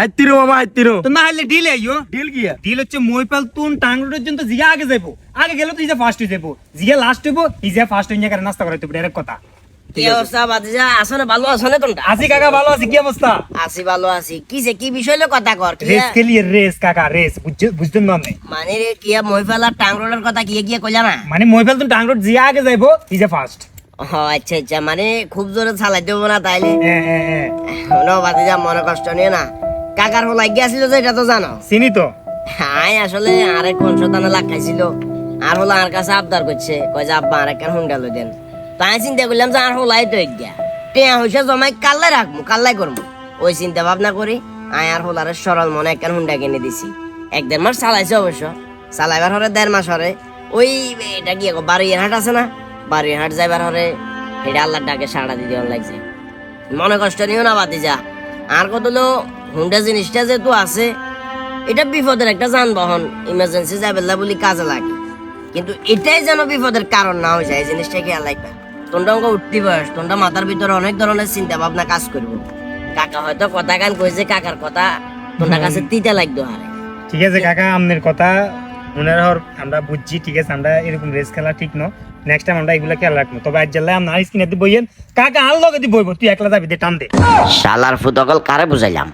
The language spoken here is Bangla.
হাইতিরো মামা হাইতিরো তো না হলে ডিল আইও ডিল গিয়া ডিল হচ্ছে মইপাল তুন টাংরোডের জন্য জিয়া আগে যাব আগে গেলে তো ইজা ফার্স্ট হয়ে যাব জিয়া লাস্ট হইবো ইজা ফার্স্ট হয়ে গেলে নাস্তা করাইতে ডাইরেক্ট কথা। আসলে ভালো আছো না আসি কাকা ভালো আছি কি অবস্থা? আছি ভালো আছি। কিসে কি বিষয় লইয়া কথা কর কি রেস কে লিয়ে রেস কাকা রেস বুঝতেন না আপনি? মানে রে কথা কইলা না? মানে টাংরোড জিয়া আগে যাইবো ইজা ফার্স্ট আচ্ছা আচ্ছা। মানে খুব জোরে চালাই দেবো না তাইলে? হ্যাঁ হ্যাঁ হ্যাঁ। শোনো বাতিজা মনে কষ্ট নিয়ে না। কাকার হো লাগিয়ে আসছিল যে এটা তো জানো। চিনি তো। হাই আসলে আরেক বংশদানে লাগাইছিল। আর হলো আর কাছে আবদার করছে। কয় যে আব্বা আরেক কার হুন্ডা লই দেন। তাই চিন্তা করলাম যে আর হলাই তো গিয়া। টেয়া হইসা জমাই কাল্লাই রাখব কাল্লাই করব ওই চিন্তা ভাবনা করি আয় আর হোলারে সরল মনে একখান হুন্ডা কিনে দিছি। এক দেড় মাস চালাইছে অবশ্য। চালাইবার হরে দেড় মাস হরে। ওই এটা কি বারুইয়ের হাট আছে না? বারুইয়ের হাট যাইবার হরে এটা আল্লাহর ডাকে সাড়া দিতে লাগছে। মনে কষ্ট নিও না বাতি যা আর কত হলো হুন্ডা জিনিসটা যেহেতু আছে এটা বিপদের একটা যানবাহন। ইমার্জেন্সি যাবেলা বলি কাজে লাগে। কিন্তু এটাই যেন বিপদের কারণ না হয়ে যায় জিনিসটা খেয়াল রাখবে তোমরা অঙ্ক উঠতি বয়স তোমরা মাথার ভিতরে অনেক ধরনের চিন্তা ভাবনা কাজ করব। কাকা হয়তো কথা গান কইছে কাকার কথা তোমরা কাছে তিতা লাগতো আরে ঠিক আছে কাকা আপনার কথা মনে হর আমরা বুঝছি ঠিক আছে আমরা এরকম রেস খেলা ঠিক ন নেক্সট টাইম আমরা এগুলা খেয়াল রাখব। তবে আজ জানলে আমরা স্ক্রিনে বইয়েন। কাকা আর লগে দি বইব তুই একলা যাবি দে টান দে। শালার ফুতকল কারে বুঝাইলাম?